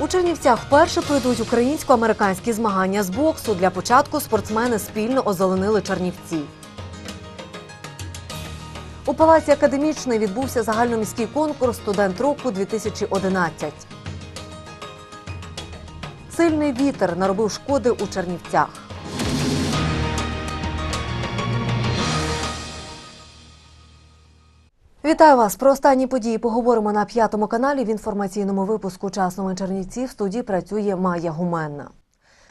У Чернівцях вперше пройдуть українсько-американські змагання з боксу. Для початку спортсмени спільно озеленили Чернівці. У палаці академічний відбувся загальноміський конкурс Студент року 2011. Сильний вітер наробив шкоди у Чернівцях. Вітаю вас! Про останні події поговоримо на п'ятому каналі в інформаційному випуску «Час новин Чернівці». В студії працює Майя Гуменна.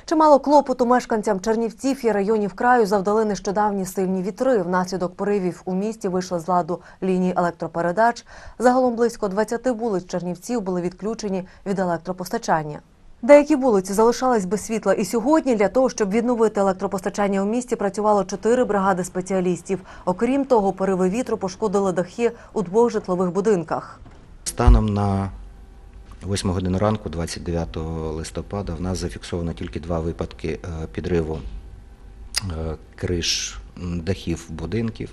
Чимало клопоту мешканцям Чернівців і районів краю завдали нещодавні сильні вітри. Внаслідок поривів у місті вийшли з ладу лінії електропередач. Загалом близько 20 вулиць Чернівців були відключені від електропостачання. Деякі вулиці залишались без світла і сьогодні для того, щоб відновити електропостачання у місті, працювало чотири бригади спеціалістів. Окрім того, пориви вітру пошкодили дахи у двох житлових будинках. Станом на 8 годину ранку, 29 листопада, в нас зафіксовано тільки два випадки е, підриву е, криш дахів будинків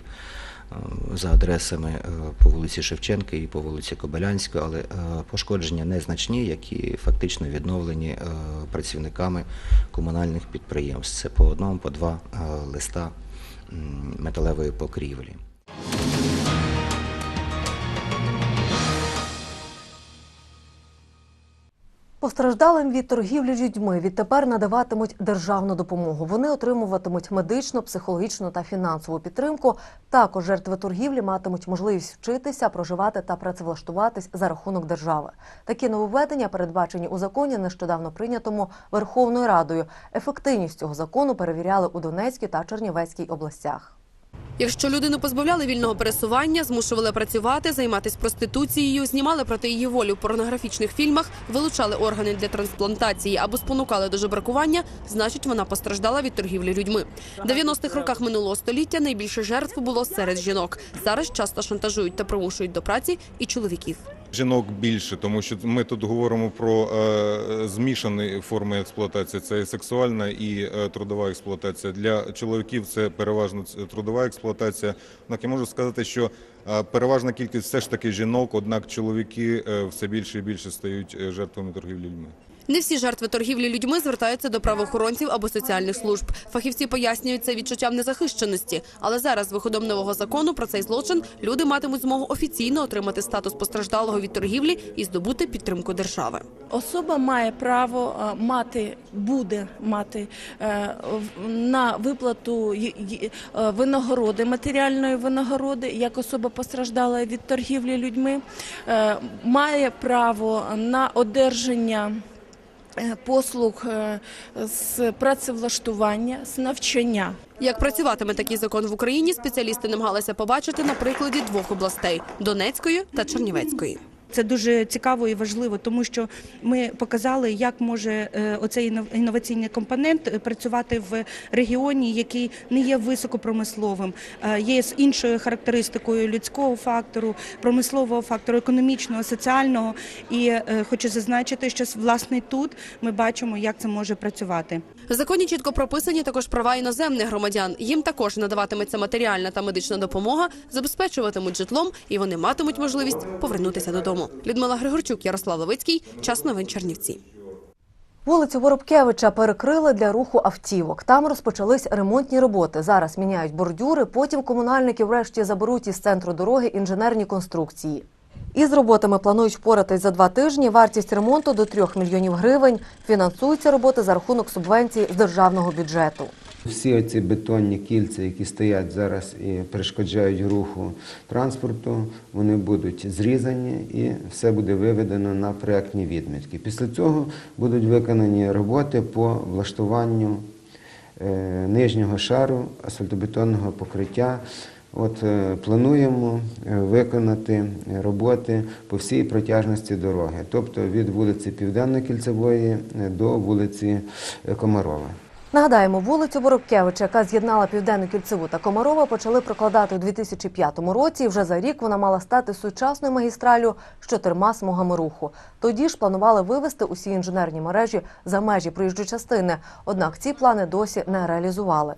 за адресами е, по вулиці Шевченка і по вулиці Кобилянської, але е, пошкодження незначні, які фактично відновлені е, працівниками комунальних підприємств. Це по одному, по два е, листа металевої покрівлі. Постраждалим від торгівлі людьми відтепер надаватимуть державну допомогу. Вони отримуватимуть медичну, психологічну та фінансову підтримку. Також жертви торгівлі матимуть можливість вчитися, проживати та працевлаштуватись за рахунок держави. Такі нововведення передбачені у законі, нещодавно прийнятому Верховною Радою. Ефективність цього закону перевіряли у Донецькій та Чернівецькій областях. Якщо людину позбавляли вільного пересування, змушували працювати, займатися проституцією, знімали проти її волі в порнографічних фільмах, вилучали органи для трансплантації або спонукали до жебракування, значить вона постраждала від торгівлі людьми. В 90-х роках минулого століття найбільше жертв було серед жінок. Зараз часто шантажують та примушують до праці і чоловіків. Жінок більше, тому що ми тут говоримо про е, змішані форми експлуатації. Це і сексуальна і е, трудова експлуатація. Для чоловіків це переважно трудова експлуатація. Однак я можу сказати, що е, переважна кількість все ж таки жінок, однак чоловіки все більше і більше стають жертвами торгівлі людьми. Не всі жертви торгівлі людьми звертаються до правоохоронців або соціальних служб. Фахівці пояснюють це відчуттям незахищеності. Але зараз, виходом нового закону про цей злочин, люди матимуть змогу офіційно отримати статус постраждалого від торгівлі і здобути підтримку держави. Особа має право е, мати, буде мати е, на виплату е, винагороди, матеріальної винагороди, як особа постраждала від торгівлі людьми, має право на одержання. Е, Послуг е, з працевлаштування, з навчання. Як працюватиме такий закон в Україні, спеціалісти намагалися побачити на прикладі двох областей Донецької та Чернівецької. Це дуже цікаво і важливо, тому що ми показали, як може е, оцей інноваційний компонент е, працювати в регіоні, який не є високопромисловим, е, є з іншою характеристикою людського фактору, промислового фактору, економічного, соціального. І хочу зазначити, що власне тут ми бачимо, як це може працювати. В законі чітко прописані також права іноземних громадян. Їм також надаватиметься матеріальна та медична допомога, забезпечуватимуть житлом, і вони матимуть можливість повернутися додому. Людмила Григорчук, Ярослав Левицький, час новин Чернівці. Вулицю Воробкевича перекрили для руху автівок. Там розпочались ремонтні роботи. Зараз міняють бордюри. Потім комунальники врешті заберуть із центру дороги інженерні конструкції. Із роботами планують впоратись за два тижні. Вартість ремонту до 3 мільйонів гривень. Фінансуються роботи за рахунок субвенцій з державного бюджету. Всі оці бетонні кільця, які стоять зараз і перешкоджають руху транспорту, вони будуть зрізані і все буде виведено на проектні відмітки. Після цього будуть виконані роботи по влаштуванню е, нижнього шару асфальтобетонного покриття. От е, плануємо е, виконати роботи по всій протяжності дороги, тобто від вулиці Південно-Кільцевої е, до вулиці Комарова. Нагадаємо, вулицю Воробкевича, яка з'єднала південну кільцеву та Комарова, почали прокладати у 2005 році. Вже за рік вона мала стати сучасною магістралю з чотирма смугами руху. Тоді ж планували вивести усі інженерні мережі за межі проїжджої частини. Однак ці плани досі не реалізували.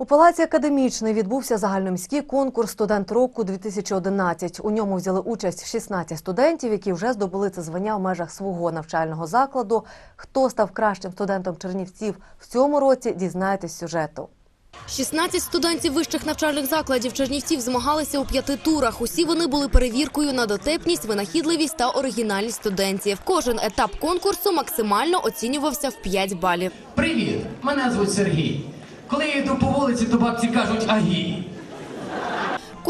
У Палаці академічний відбувся загальноміський конкурс Студент року 2011. У ньому взяли участь 16 студентів, які вже здобули це звання в межах свого навчального закладу. Хто став кращим студентом Чернівців в цьому році, дізнаєтесь з сюжету. 16 студентів вищих навчальних закладів Чернівців змагалися у п'яти турах. Усі вони були перевіркою на дотепність, винахідливість та оригінальність студентів. Кожен етап конкурсу максимально оцінювався в 5 балів. Привіт, мене звуть Сергій. Коли я йду по вулиці, то бабці кажуть агі.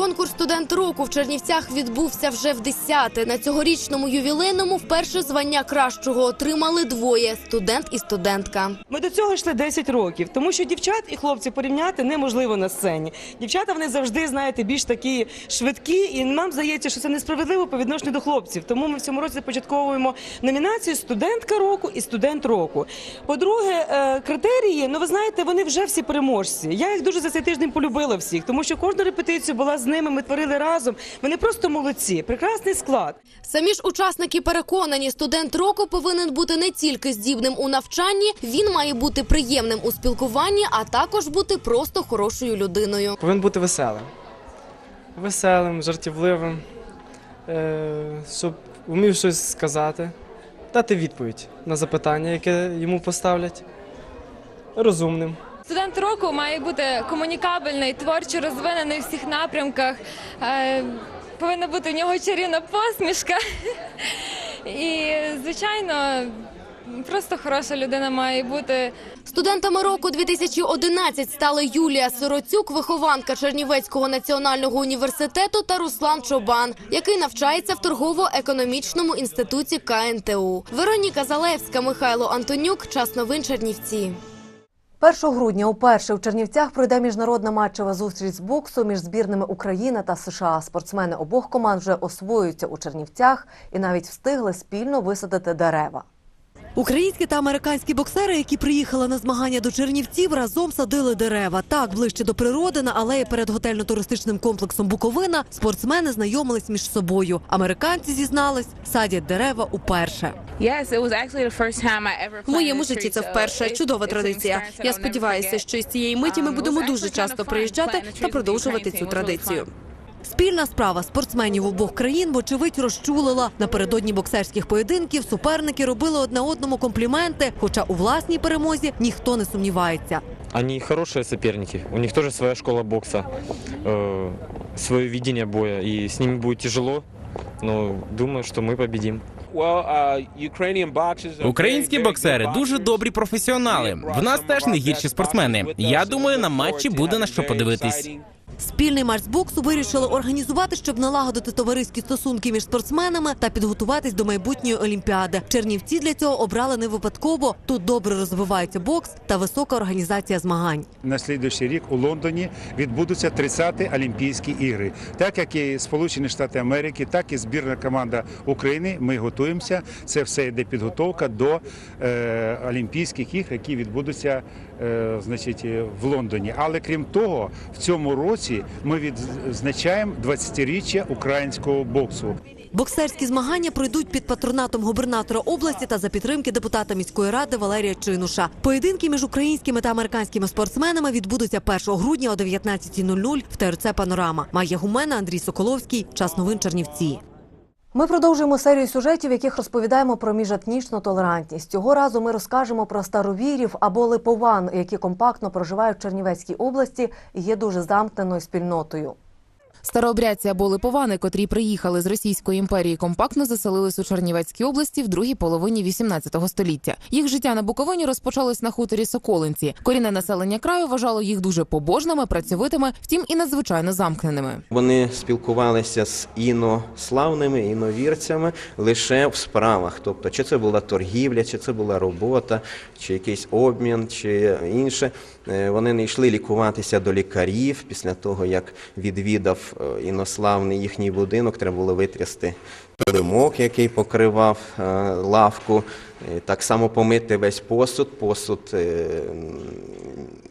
Конкурс студент року в Чернівцях відбувся вже в 10-те. На цьогорічному ювілейному вперше звання кращого отримали двоє студент і студентка. Ми до цього йшли 10 років, тому що дівчат і хлопців порівняти неможливо на сцені. Дівчата вони завжди, знаєте, більш такі швидкі, і нам здається, що це несправедливо по відношенню до хлопців. Тому ми в цьому році започатковуємо номінацію Студентка року і студент року. По-друге, е, критерії, ну ви знаєте, вони вже всі переможці. Я їх дуже за цей тиждень полюбила всіх, тому що кожну репетицію була з ними. Ми творили разом. Вони просто молодці, прекрасний склад. Самі ж учасники переконані, студент року повинен бути не тільки здібним у навчанні, він має бути приємним у спілкуванні, а також бути просто хорошою людиною. Повинен бути веселим. Веселим, жартівливим, е, щоб вмів щось сказати, дати відповідь на запитання, яке йому поставлять. Розумним. Студент року має бути комунікабельний, творчо розвинений в всіх напрямках. Е, Повинна бути в нього чарівна посмішка. І, звичайно, просто хороша людина має бути. Студентами року 2011 стали Юлія Сироцюк, вихованка Чернівецького національного університету, та Руслан Чобан, який навчається в торгово-економічному інституті КНТУ. Вероніка Залевська, Михайло Антонюк. Час новин Чернівці. 1 грудня уперше у Чернівцях пройде міжнародна матчева зустріч з боксу між збірними Україна та США. Спортсмени обох команд вже освоюються у Чернівцях і навіть встигли спільно висадити дерева. Українські та американські боксери, які приїхали на змагання до Чернівців, разом садили дерева. Так, ближче до природи на алеї перед готельно-туристичним комплексом Буковина спортсмени знайомились між собою. Американці зізнались, садять дерева уперше. В моєму житті це вперше чудова традиція. Я сподіваюся, що із цієї миті ми будемо дуже часто приїжджати та продовжувати цю традицію. Спільна справа спортсменів обох країн, вочевидь, розчулила. Напередодні боксерських поєдинків суперники робили одне одному компліменти, хоча у власній перемозі ніхто не сумнівається. Они хорошие соперники. У них тоже своя школа бокса, э, свое видение боя. И с ними будет тяжело, но думаю, что мы победим. Українські боксери дуже добрі професіонали. В нас теж не гірші спортсмени. Я думаю, на матчі буде на що подивитись. Спільний з боксу вирішили організувати, щоб налагодити товариські стосунки між спортсменами та підготуватись до майбутньої олімпіади. Чернівці для цього обрали не випадково. Тут добре розвивається бокс та висока організація змагань. На слідуючий рік у Лондоні відбудуться 30-ті Олімпійські ігри. Так як і Сполучені Штати Америки, так і збірна команда України. Ми готуємося. Це все йде підготовка до е, Олімпійських ігр, які відбудуться значить, в Лондоні. Але крім того, в цьому році ми відзначаємо 20-річчя українського боксу. Боксерські змагання пройдуть під патронатом губернатора області та за підтримки депутата міської ради Валерія Чинуша. Поєдинки між українськими та американськими спортсменами відбудуться 1 грудня о 19.00 в ТРЦ Панорама. Майя Гумена, Андрій Соколовський. Час новин Чернівці. Ми продовжуємо серію сюжетів, яких розповідаємо про міжетнічну толерантність. Цього разу ми розкажемо про старовірів або липован, які компактно проживають в Чернівецькій області і є дуже замкненою спільнотою. Старообрядці або липовани, котрі приїхали з Російської імперії, компактно заселились у Чернівецькій області в другій половині 18 століття. Їх життя на Буковині розпочалось на хуторі Соколинці. Корінне населення краю вважало їх дуже побожними, працьовитими, втім і надзвичайно замкненими. Вони спілкувалися з інославними, іновірцями лише в справах. Тобто, чи це була торгівля, чи це була робота, чи якийсь обмін, чи інше. Е, Вони не йшли лікуватися до лікарів після того, як відвідав е, інославний їхній будинок, треба було витрясти димок, який покривав е, лавку. Так само помити весь посуд, посуд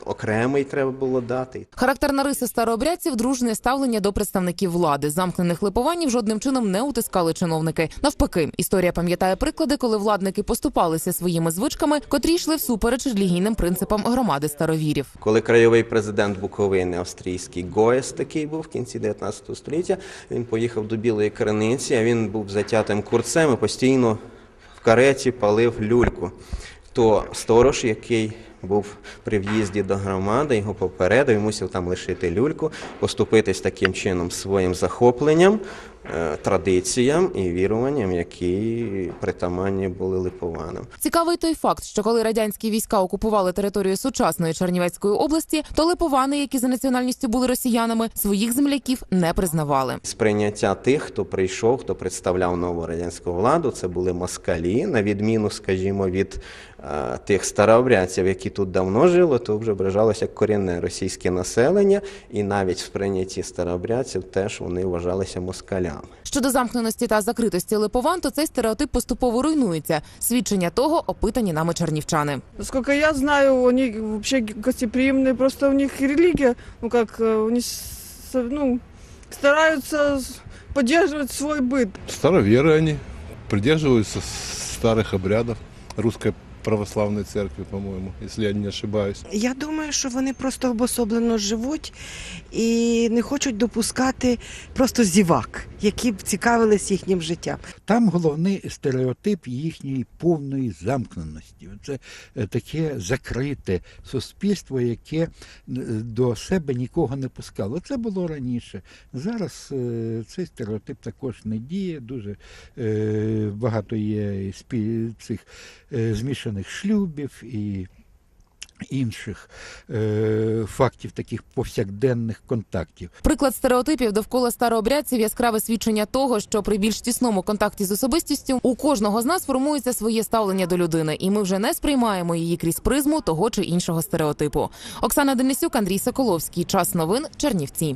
окремий треба було дати. Характерна риса старообрядців – дружне ставлення до представників влади. Замкнених липованів жодним чином не утискали чиновники. Навпаки, історія пам'ятає приклади, коли владники поступалися своїми звичками, котрі йшли всупереч релігійним принципам громади старовірів. Коли краєвий президент Буковини австрійський Гоєс такий був в кінці 19 століття, він поїхав до Білої Криниці, а він був затятим курцем і постійно в кареті палив люльку. То сторож, який був при в'їзді до громади, його попередив, і мусив там лишити люльку, поступитись таким чином своїм захопленням, традиціям і віруванням, які притаманні були липованам. Цікавий той факт, що коли радянські війська окупували територію сучасної Чернівецької області, то липовани, які за національністю були росіянами, своїх земляків не признавали. Сприйняття тих, хто прийшов, хто представляв нову радянську владу, це були москалі, на відміну, скажімо, від е, тих старообрядців, які тут давно жили, то вже вважалося як корінне російське населення, і навіть в сприйнятті старообрядців теж вони вважалися москалями Щодо замкненості та закритості липован, то цей стереотип поступово руйнується. Свідчення того опитані нами чернівчани. Насколько я знаю, они вообще гостеприимные, просто у них религия, ну как, э, у них, с- ну, стараются с- поддерживать свой быт. Староверы они, придерживаются старых обрядов русской православной церкви, по-моему, если я не ошибаюсь. Я думаю, що вони просто обособлено живуть і не хочуть допускати просто зівак, які б цікавились їхнім життям. Там головний стереотип їхньої повної замкненості. Це е, таке закрите суспільство, яке е, до себе нікого не пускало. Це було раніше. Зараз е, цей стереотип також не діє. Дуже багато є цих е, змішаних шлюбів і. Інших е, фактів таких повсякденних контактів. Приклад стереотипів довкола старообрядців яскраве свідчення того, що при більш тісному контакті з особистістю у кожного з нас формується своє ставлення до людини, і ми вже не сприймаємо її крізь призму того чи іншого стереотипу. Оксана Денисюк, Андрій Соколовський. Час новин Чернівці.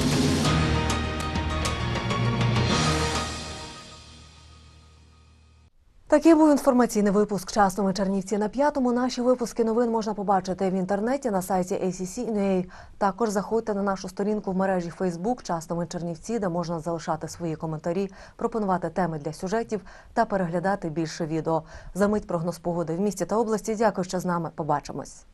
Такий був інформаційний випуск «Часними Чернівці на п'ятому. Наші випуски новин можна побачити в інтернеті на сайті ACC.UA. Також заходьте на нашу сторінку в мережі Facebook «Часними Чернівці, де можна залишати свої коментарі, пропонувати теми для сюжетів та переглядати більше відео. За мить прогноз погоди в місті та області. Дякую, що з нами. Побачимось.